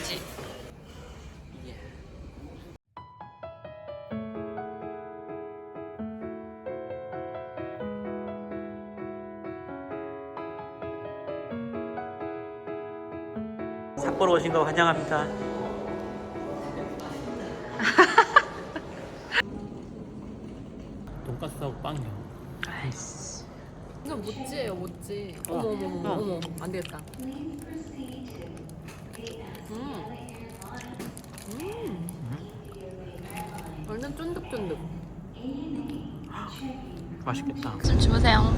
알지? 삿포로 오신 거 환영합니다. 돈가스하고 빵이요. 아이씨. 이건 모찌예요 모찌 어. 어머 어머 어머 어. 어머 안 되겠다 음. 음. 완전 쫀득쫀득 맛있겠다. 좀 주무세요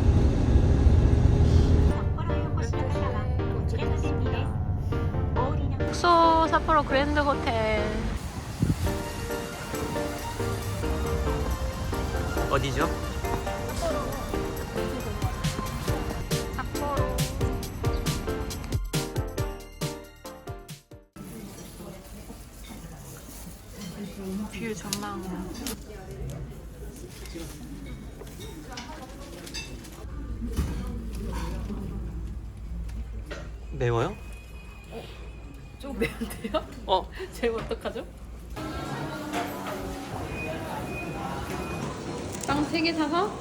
숙소 삿포로 그랜드 호텔 어디죠? 매워요? 좀 매운데요? 어. 제가 어떡하죠? 빵 3개 사서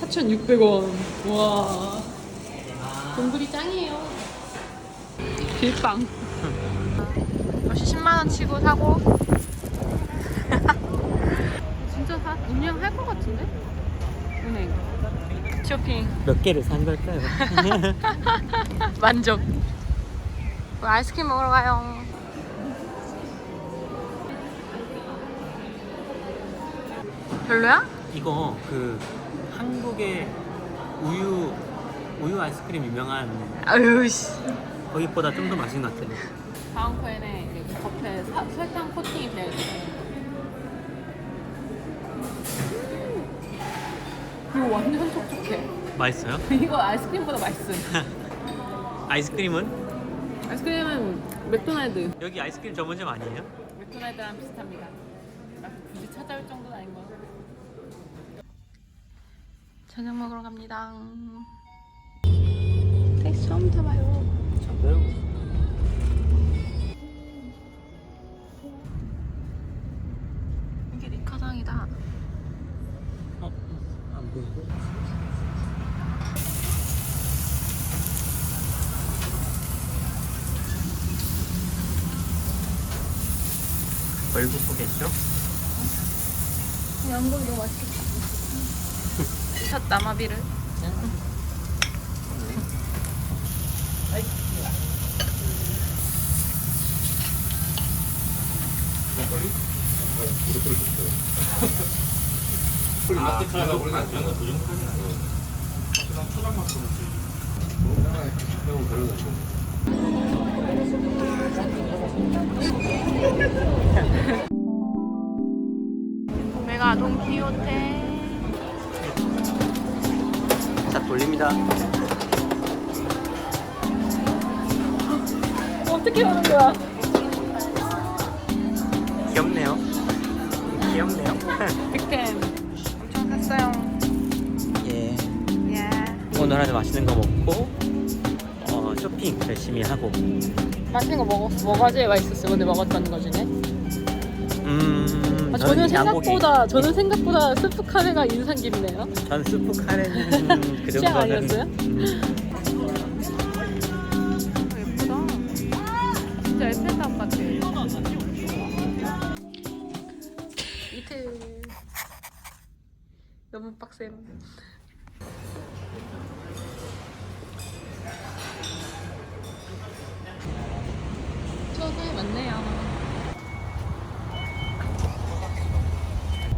4,600원. 와. 돈들이 짱이에요. 빌빵. 역시 10만원 치고 사고. 운영할 것 같은데? 은행. 쇼핑. 몇 개를 산 걸까요? 만족. 아이스크림 먹으러 가요. 별로야? 이거 그 한국의 우유 우유 아이스크림 유명한 아유 씨. 거기보다 좀 더 맛있는 것 같아요. 다음 코에는 이제 겉에 사- 설탕 코팅이 되어 있어요. 이거 완전 촉촉해. 맛있어요? 이거 아이스크림보다 맛있음. 아이스크림은 아이스크림은 맥도날드. 여기 아이스크림 전문점 아니에요? 맥도날드랑 비슷합니다. 나 굳이 찾아올 정도는 아닌 것 같아요. 저녁 먹으러 갑니다. 택시 처음 타봐요. 저도요. 이게 리카상이다. 얼굴 보겠죠? 양고기 너무 맛있겠다. 첫 남아비를. 목소리 아, 그래서 우리 안거 도전하지 형 별로다 지 내가 동키호테 샷 돌립니다. 어떻게 오는 거야? 귀엽네요. 귀엽네요. 백0 오늘 하루 맛있는 거 먹고 어, 쇼핑 열심히 하고. 맛있는 거 먹었어. 뭐가 제일 맛있었어요? 오늘 먹었던 거 중에? 음. 아, 저는 양고기. 생각보다 저는 생각보다 스프 카레가 인상 깊네요. 전 스프 카레는 그 취향 정도는. 아니었어요? 음, 예쁘다. 진짜 에펠탑 같아. 이틀 너무 빡셈. 추억이 많네요.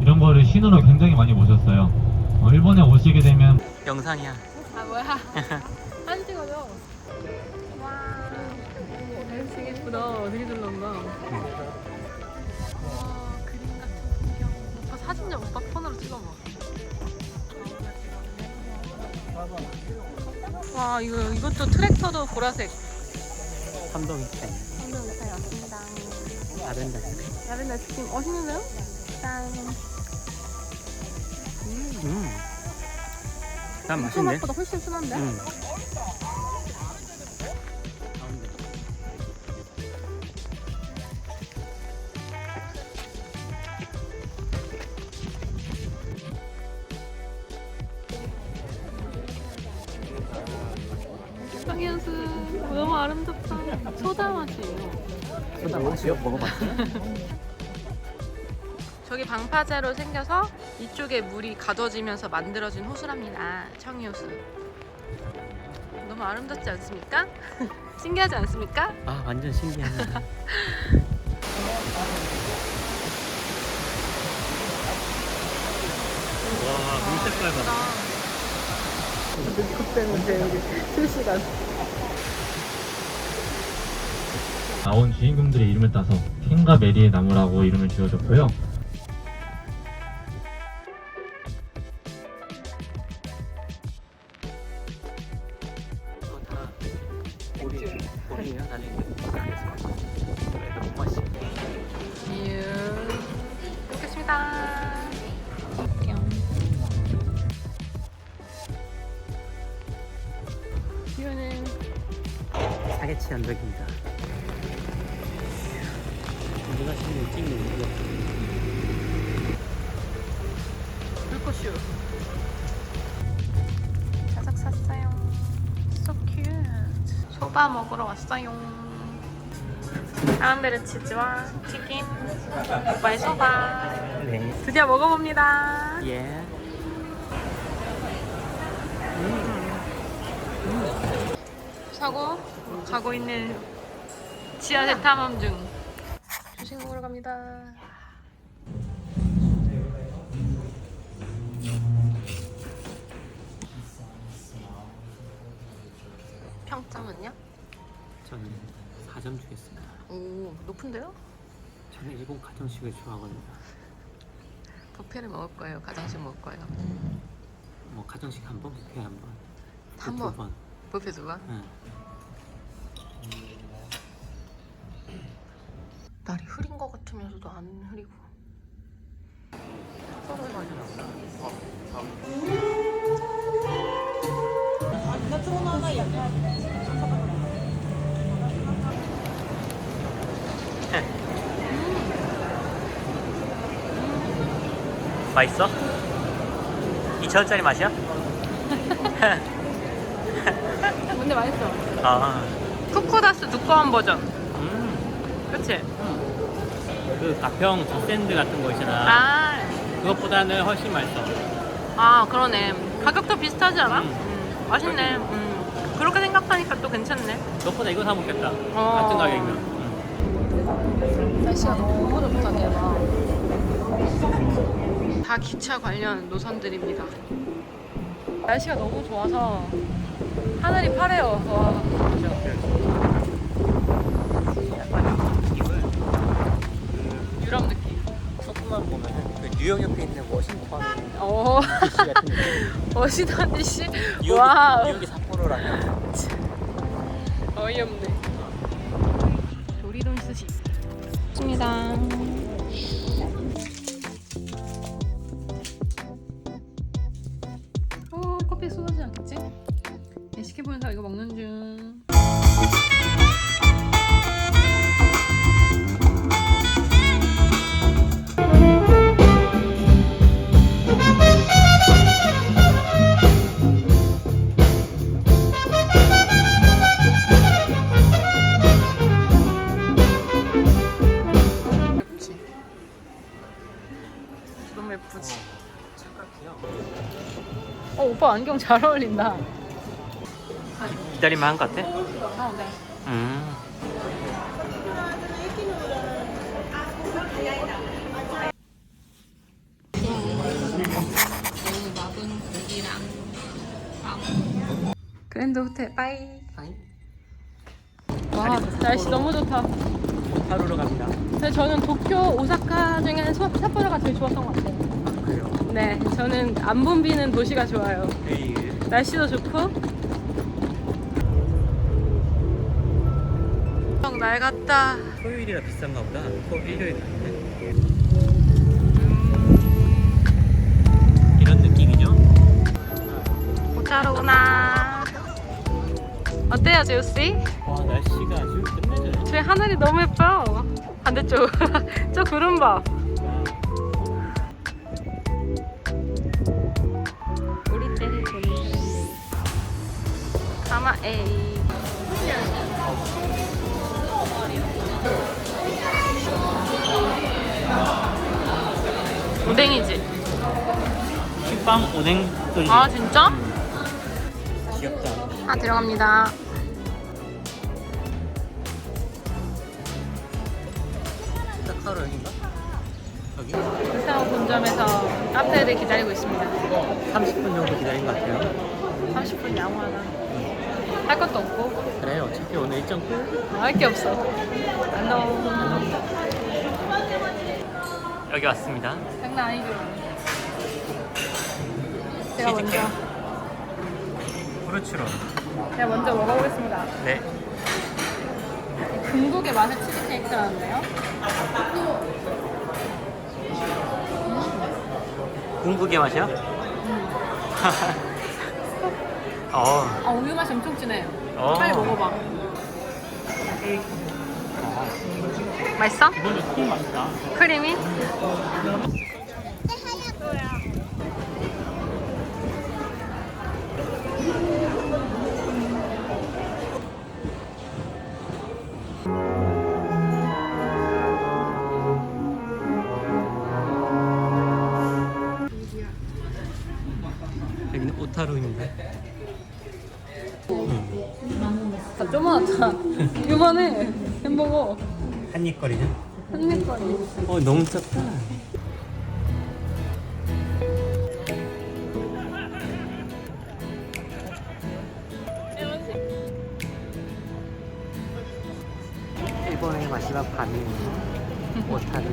이런 거를 신으로 굉장히 많이 보셨어요. 어, 일본에 오시게 되면 영상이야. 아 뭐야? 사진 찍어줘. 와, 날씨 예쁘다. 와, 그림 같은 풍경. 오빠 사진 좀 오빠 폰으로 찍어봐. 와, 이거 이것도 트랙터도 보라색. 감동 있대. 라벤더 치킨. 라벤더 치킨. 어, 신는데요 짠. 음. 음. 난 맛있네. 생각보다 훨씬 순한데? 음. 너무 아름답다. 소담아. 맛이요? 먹어봤어요? 저기 방파제로 생겨서 이쪽에 물이 가둬지면서 만들어진 호수랍니다. 청이호수. 너무 아름답지 않습니까? 신기하지 않습니까? 아 완전 신기합니다. 와, 물 색깔 봐. 나온 주인공들의 이름을 따서 캔과 메리의 나무라고 이름을 지어줬고요. 사계치 언덕입니다. 지금 찍는 이거. 불꽃슈. 자작 샀어요. So cute. 소바 먹으러 왔어요. 카람베르 치즈와 튀김. 오빠의 소바. 네. 드디어 먹어봅니다. 예. 사고 가고 있는 지하철 탐험 중. 조식 먹으러 갑니다. 평점은요? 저는 4점 주겠습니다. 오 높은데요? 저는 일본 가정식을 좋아하거든요. 뷔페를 먹을 거예요. 가정식 먹을 거예요. 뭐 가정식 한 번, 뷔페 한 번, 한두 번. 번. 뷔페 두 번? 응. 흐린 것 같으면서도 안 흐리고. 맛있어? 2천원짜리 맛이야? 근데 맛있어. 아, 코코다스 두꺼운 버전. 음. 그치? 그 가평 젖샌드 같은 거 있잖아. 아, 그것보다는 훨씬 맛있어. 아 그러네. 가격도 비슷하지 않아? 음. 음, 맛있네. 음. 그렇게 생각하니까 또 괜찮네. 그것보다 이거 사 먹겠다. 어. 같은 가격이면. 음. 날씨가 너무 좋다 대박. 다 기차 관련 노선들입니다. 날씨가 너무 좋아서 하늘이 파래요. 와. 약간 워싱턴 DC. 뉴욕이, 와. 뉴욕이 삿포로라면 어이없네. 도리돈 스시. 입니다. 안경 잘 어울린다. 기다리면 한 것 같아? 어, 네. 음. 그랜드 호텔 빠이. 와 날씨 너무 좋다. 하루로 갑니다. 근데 저는 도쿄, 오사카 중에는 소- 삿포로가 제일 좋았던 것 같아요. 네, 저는 안 붐비는 도시가 좋아요. 날씨도 좋고. 형 낡았다. 토요일이라 비싼가 보다. 토 일요일 같네. 이런 느낌이죠? 오타로구나. 어때요, 제우 씨? 와 날씨가 아주 끝내줘요. 저희 하늘이 너무 예뻐요. 반대쪽. 저 구름 봐. 엄마 에이 오뎅이지? 식빵 오뎅 끓이 아 진짜? 음. 귀엽다. 아 들어갑니다 카카로 여긴가? 여기? 인사호 본점에서 카페를 기다리고 있습니다 어, 30분 정도 기다린 것 같아요. 30분 양호하다 네. 할 것도 없고 그래 어차피 오늘 일정 끝. 할 게 없어. 안녕. 여기 왔습니다. 장난 아니죠? 제가 먼저 치즈케이크. 후르츠로. 제가 먼저 먹어보겠습니다. 네. 중국의 맛의 치즈케이크라는데요. 궁극의 맛이요? 어. 아 우유 맛이 엄청 진해요. 어. 빨리 먹어봐. 맛있어? 이건 좀 맛있다. 크림이? 여기는 오타루인데. 다 쪼만하다. 요만해. 햄버거. 한입거리는? 한입거리. 어 너무 작다. 일본의 마지막 밤인 오타루.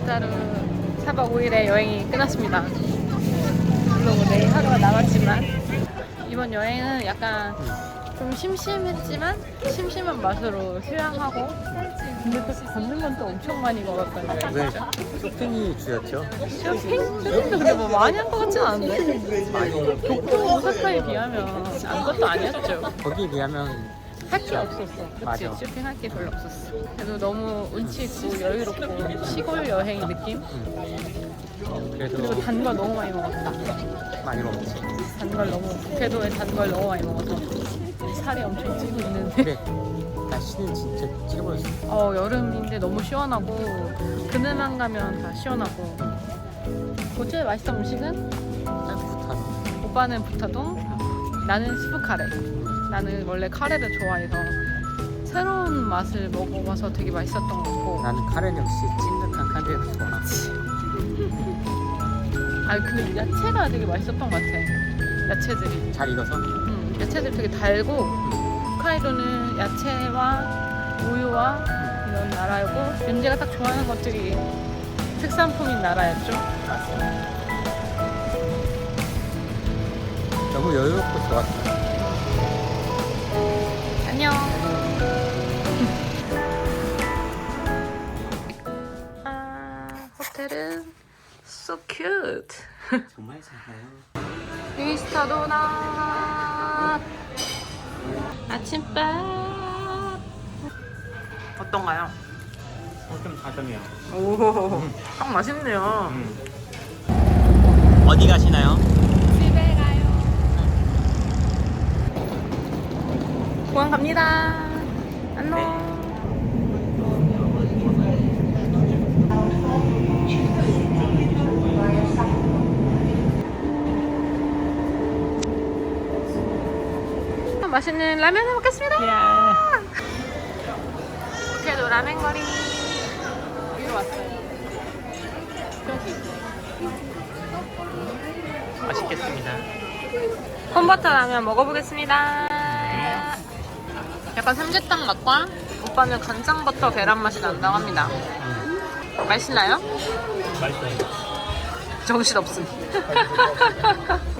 부타르 4박 5일의 여행이 끝났습니다. 물론 내일 하루가 남았지만 이번 여행은 약간 좀 심심했지만 심심한 맛으로 휴양하고 근데 또 걷는 건 또 엄청 많이 걸었던 왜 여행이죠. 쇼핑이 주였죠? 쇼핑? 쇼핑도 근데 뭐 많이 한 것 같지는 않은데 도쿄 오사카에 비하면 아무것도 아니었죠. 거기에 비하면 할 게 없었어. 그치? 맞아. 쇼핑할 게 별로 없었어. 그래도 너무 운치 있고 여유롭고 시골 여행 느낌? 그래도 그리고 단 걸 너무 많이 먹었다. 많이 먹었지. 단 걸 너무 북해도에 단 걸 너무 많이 먹어서 살이 엄청 찌고 있는데. 근데 날씨는 진짜 찍어버렸어. 어 여름인데 너무 시원하고 그늘만 가면 다 시원하고. 고추에 맛있던 음식은? 난 부타루. 오빠는 부타동? 나는 스프 카레. 나는 원래 카레를 좋아해서 새로운 맛을 먹어봐서 되게 맛있었던 것 같고. 나는 카렌 역시 찐득한 카레가 좋아. 아니 근데 야채가 되게 맛있었던 것 같아. 야채들이. 잘 익어서? 음, 야채들이 되게 달고 홋카이도는 야채와 우유와 이런 나라고 윤재가 딱 좋아하는 것들이 특산품인 나라였죠 너무 여유롭고 좋았어. 안녕 아 호텔은 so cute 정말 작아요. 미스터 도넛 아침밥. 어떤가요? 어, 좀 다정해요. 오딱 맛있네요. 어디 가시나요? 집에 가요. 공항 갑니다. 안녕 맛있는 라면을 먹겠습니다. 북해도 라면거리 여기로 왔어요. 여기. 맛있겠습니다. 콤버터 라면 먹어보겠습니다. 약간 삼계탕 맛과 오빠는 간장버터 계란 맛이 난다고 합니다. 맛있나요? 맛있어요. 정신 없음.